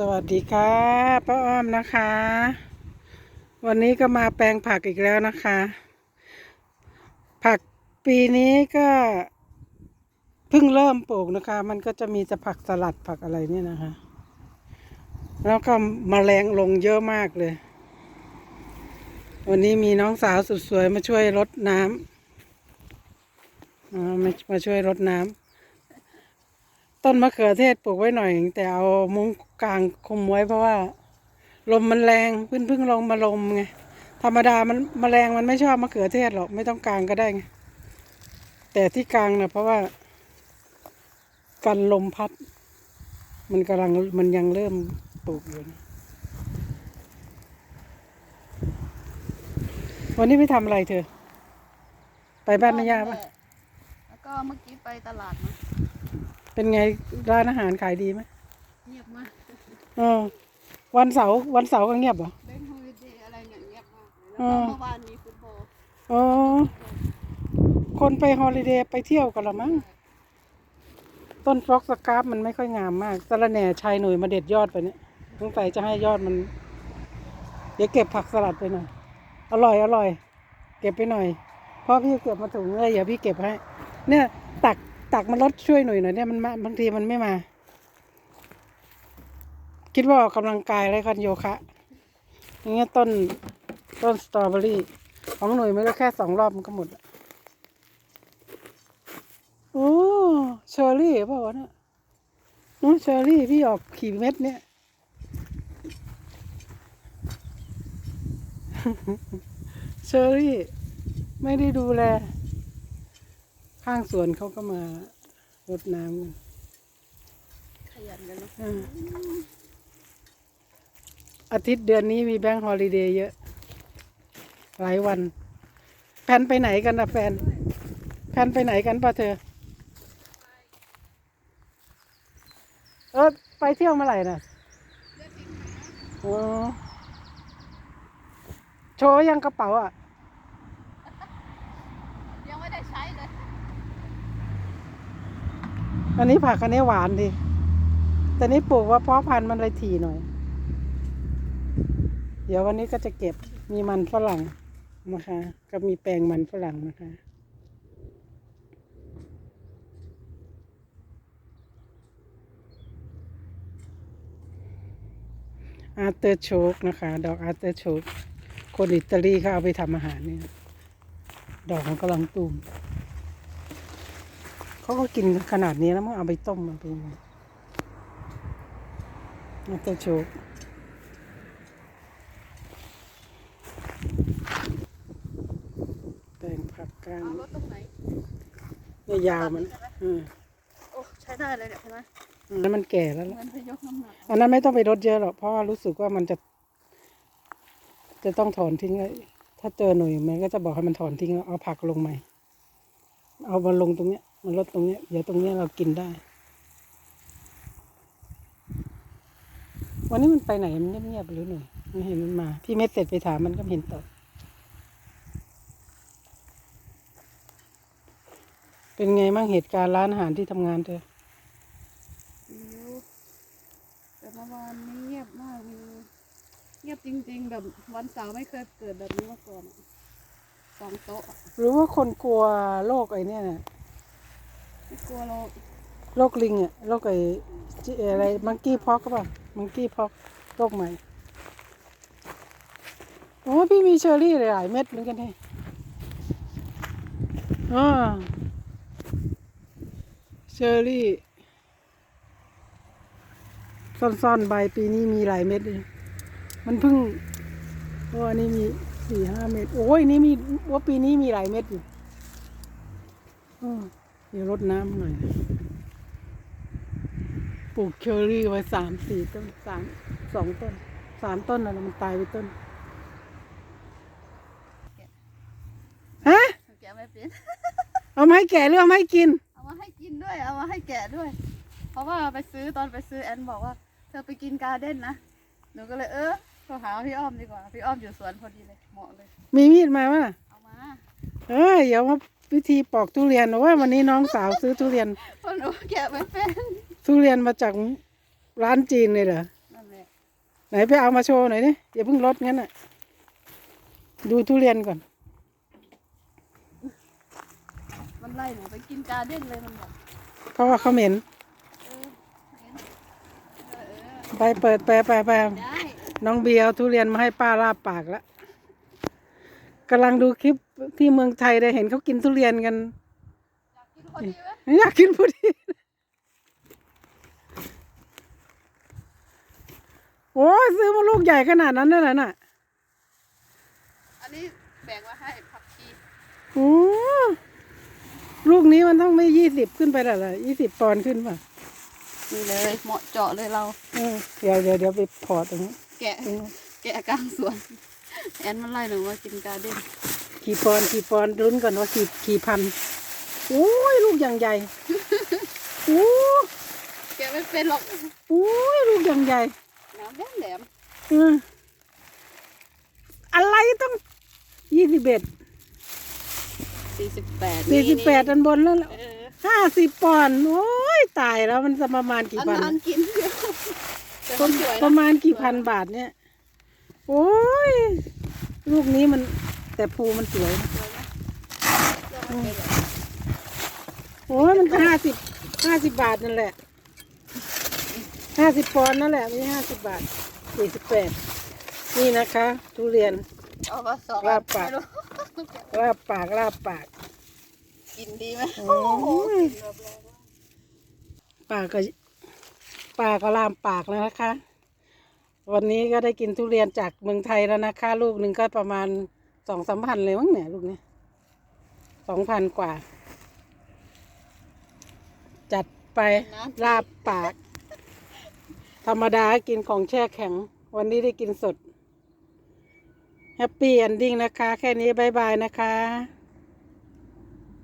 สวัสดีค่ะป้าอ้อมนะคะ วันนี้ก็มาแปลงผักอีกแล้วนะคะ ผักปีนี้ก็เพิ่งเริ่มปลูกนะคะ มันก็จะมีแต่ผักสลัดผักอะไรเนี่ยนะคะ แล้วก็มแมลงลงเยอะมากเลย วันนี้มีน้องสาวสุดสวยมาช่วยรดน้ำมามาช่วยรดน้ำ ต้นมะเขือเทศปลูกไว้หน่อย แต่เอามุ้งกลางคุมไว้เพราะว่า ลมมันแรงพิ่งพิ่งลงมาลมไงธรรมดามันมแมลงมันไม่ชอบมะเขือเทศหรอกไม่ต้องกลางก็ได้ไงแต่ที่กลางนะเพราะว่า กันลมพัด มันกำลังมันยังเริ่มปลูกอยู่นะวันนี้ไปทำอะไรเธอ ไปบ้านแม่ย่าปะแล้วก็เมื่อกี้ไปตลาดมา เป็นไงร้านอาหารขายดีไหมเงียบมากเออวันเสาร์วันเสาร์ก็เงียบเหรอเบงฮอลิเดย์อะไรเนี่ยเงียบมากเลยอืแล้วก็มเมื่อวานมีฟุตบอลอ๋อคนไปฮอลิเดย์ไปเที่ยวกันละมั้งต้นฟลอกสกราฟมันไม่ค่อยงามมากสะระแหน่ชายหนุ่ยมาเด็ดยอดไปเนี่ยสงสัยจะให้ยอดมัน เดี๋ยวเก็บผักสลัดไปหน่อย อร่อยอร่อย เก็บไปหน่อยเพราะพี่เก็บมาถุงเลยอย่าพี่เก็บให้ เนี่ย ตัก ตักมันลดช่วยหน่อยหน่อยเนี่ยมันมาบางทีมันไม่มา คิดว่าออกกำลังกายอะไรกันโยคะอย่างเงี้ยต้นต้นสตรอเบอรี่ ของหน่วยมันก็แค่สองรอบมันก็หมดโอ้เชอร์รี่เปล่าวะเนี่ยน้องเชอร์รี่พี่ออกขี่เม็ดเนี่ยเชอร์รี่ ไม่ได้ดูแล ข้างสวนเขาก็มารดน้ำกันขยันกันเนาะอ่าอาทิตย์เดือนนี้มีแบงค์ฮอลิเดย์เยอะ หลายวัน แพนไปไหนกันนะแฟน แพนไปไหนกันป่ะเธอ เออไปเที่ยวเมื่อไหร่น่ะอ๋อโชว์ยังกระเป๋าอะ ยังไม่ได้ใช้เลย อันนี้ผักอันนี้หวานดีแต่นี่ปลูกว่าเพาะพันธุ์มันเลยถี่หน่อย เดี๋ยววันนี้ก็จะเก็บมีมันฝรั่งนะคะ ก็มีแปลงมันฝรั่งนะคะอาร์เตอร์โชกนะคะ ดอกอาร์เตอร์โชกคนอิตาลีเขาเอาไปทำอาหารเนี่ย ดอกมันกำลังตูม เขาก็กินขนาดนี้แล้วมันเอาไปต้มมาเป็นอาร์เตอร์โชกแตงผักกลางเอารถตรงไหนเนี่ยยาวมันอืมโอ้ใช้ได้เลยเนี่ยใช่ไหมอันนั้นมันแก่แล้วล่ะมือนจะยกน้ำหนักอันนั้นไม่ต้องไปรดเยอะหรอกเพราะว่ารู้สึกว่ามันจะ จะต้องถอนทิ้งเลยถ้าเจอหน่วยมันก็จะบอกให้มันถอนทิ้งแล้วเอาผักลงใหม่ เอามาลงตรงเนี้ย มันลดตรงเนี้ยเดี๋ยวตรงเนี้ยเรากินได้ วันนี้มันไปไหนมันเงียบๆหรือหน่อยไม่เห็นมันมา พี่เม็ดเสร็จไปถามมันก็ไม่เห็นตอบเป็นไงบ้างเหตุการณ์ร้านอาหารที่ทำงานเธออิ๊วแต่เมื่อวานนี้เงียบมากมีเงียบจริง ๆ แบบวันเสาร์ไม่เคยเกิดแบบนี้มาก่อนอะสองโต๊ะอะหรือว่าคนกลัวโรคไอ้เนี่ยน่ะไม่ กลัวเราโรคลิงอะโรคไอ้อะไรมังกี้พ็อกก็ป่ะมังกี้พ็อกโรคใหม่โอ้พี่มีเชอร์รี่หลายเม็ดเหมือนกันนี่อ่าเชอร์รี่ซ่อนๆใบปีนี้มีหลายเม็ดเลยมันเพิ่งโอ้อันนี้มีสี่ห้าเม็ดโอ้ยนี่มีว่าปีนี้มีหลายเม็ดอยู่อืม เดี๋ยวรดน้ำหน่อย ปลูกเชอร์รี่ไว้สามสี่ต้นสามสองต้นสามต้นอะไรมันตายไปต้น ฮะ แกะไม่เป็น เอามาให้แก่หรือเอามาให้กิน เอามาให้กินด้วย เอามาให้แกะด้วย เพราะว่าไปซื้อตอนไปซื้อแอนบอกว่า เธอไปกินการ์เด้นนะ หนูก็เลยเออโทรหาพี่อ้อมดีกว่า พี่อ้อมอยู่สวนพอดีเลย เหมาะเลย มีมีดมาว่ะ เอามา เอ้ยเดี๋ยวมา วิธีปอกทุเรียนว่าวันนี้น้องสาวซื้อทุเรียนเพราะหนูแกะไม่เป็นทุเรียนมาจากร้านจีนเลยเหรอนั่นแหละไหนไปเอามาโชว์หน่อยดิอย่าเพิ่งลดงั้นอะ ดูทุเรียนก่อน มันไล่หนูไปกินการ์เด้นเลยมันบอกเพราะว่าเขาเหม็นเออเห็นเออเออไปเปิดแปลไปไปได้น้องเบียร์เอาทุเรียนมาให้ป้าลาบปากแล้ว กำลังดูคลิปที่เมืองไทยได้เห็นเขากินทุเรียนกัน อยากกินพอดีไหมอยากกินพอดีโอ้ยซื้อมาลูกใหญ่ขนาดนั้นเลยเหรอน่ะ อันนี้แบ่งไว้ให้ผักชีโอ้ลูกนี้มันต้องไม่ยี่สิบขึ้นไปแล้วล่ะยี่สิบปอนด์ขึ้นป่ะนี่เลยเหมาะเจาะเลยเรา เออเดี๋ยวเดี๋ยวเดี๋ยวไปพอตรงนี้ แกะตรงนี้แกะกลางสวน แอนมันไล่หนูมากินการ์เด้นกี่ปอนด์กี่ปอนด์ลุ้นก่อนว่ากี่กี่พันโอ้ยลูกอย่างใหญ่โอ้แกะไม่เป็นหรอกโอ้ยลูกอย่างใหญ่น้ำแหลมแหลมเอออะไรต้องยี่สิบเอ็ดสี่สิบแปดสี่สิบแปดอันบนแล้วเออห้าสิบปอนด์โอ้ยตายแล้วมันจะประมาณกี่อันพันนั้นกินเดียวแต่ปมัระนสวยประนะมาณกี่พันบาทเนี่ย โอ้ย ลูกนี้มันแต่ภูมันสวยนะสวยไหมเลือกไม่เป็นหรอกโอ้ยมันก็ห้าสิบห้าสิบบาทนั่นแหละห้าสิบปอนด์นั่นแหละไม่ใช่ห้าสิบบาทสี่สิบแปดนี่นะคะ ทุเรียนเอามาสองลาบปากไม่รู้ลาบปากลาบปาก กินดีไหมโอ้โอ้โหยกินแบบแรงมากปากก็ปากก็ลามปากแล้วนะคะ วันนี้ก็ได้กินทุเรียนจากเมืองไทยแล้วนะคะลูกหนึ่งก็ประมาณสองสามพันเลยมั้งเนี่ยลูกนี้สองพันกว่า จัดไปลาบปาก ธรรมดากินของแช่แข็ง วันนี้ได้กินสด แฮปปี้ e อนดิ้งนะคะ แค่นี้บายบายนะคะ